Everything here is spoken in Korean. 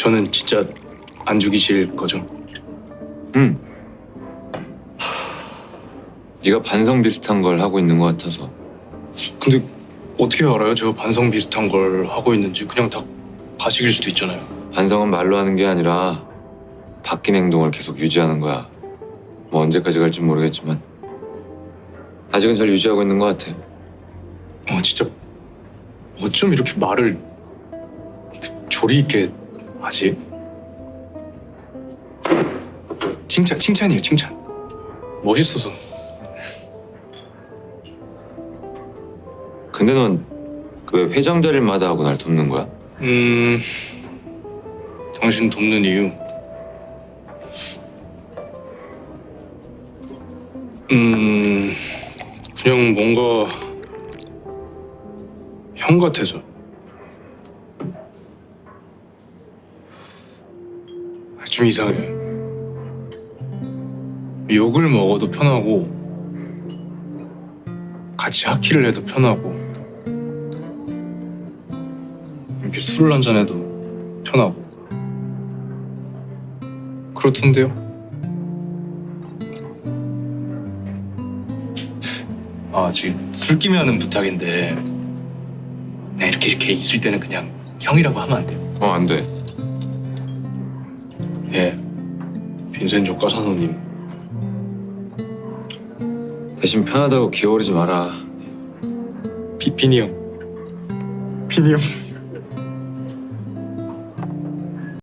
저는 진짜 안 죽이실 거죠? 응. 네가 반성 비슷한 걸 하고 있는 것 같아서 근데 어떻게 알아요? 제가 반성 비슷한 걸 하고 있는지 그냥 다 가식일 수도 있잖아요. 반성은 말로 하는 게 아니라 바뀐 행동을 계속 유지하는 거야. 뭐 언제까지 갈지 모르겠지만 아직은 잘 유지하고 있는 것 같아. 어 진짜 어쩜 이렇게 말을 이렇게 조리 있게 하지? 칭찬 칭찬이에요 칭찬. 멋있어서. 근데 넌 왜 회장 자리를 마다 하고 날 돕는 거야? 음 당신 돕는 이유. 음 그냥 뭔가 형 같아서. 좀 이상해. 욕을 먹어도 편하고 같이 하키를 해도 편하고 이렇게 술을 한잔 해도 편하고 그렇던데요. 아 지금 술김에 하는 부탁인데 이렇게 이렇게 있을 때는 그냥 형이라고 하면 안 돼요. 어, 안 돼. 예, 빈센조 까사노님. 대신 편하다고 기어오르지 마라. 비, 빈이 형. 빈이 형.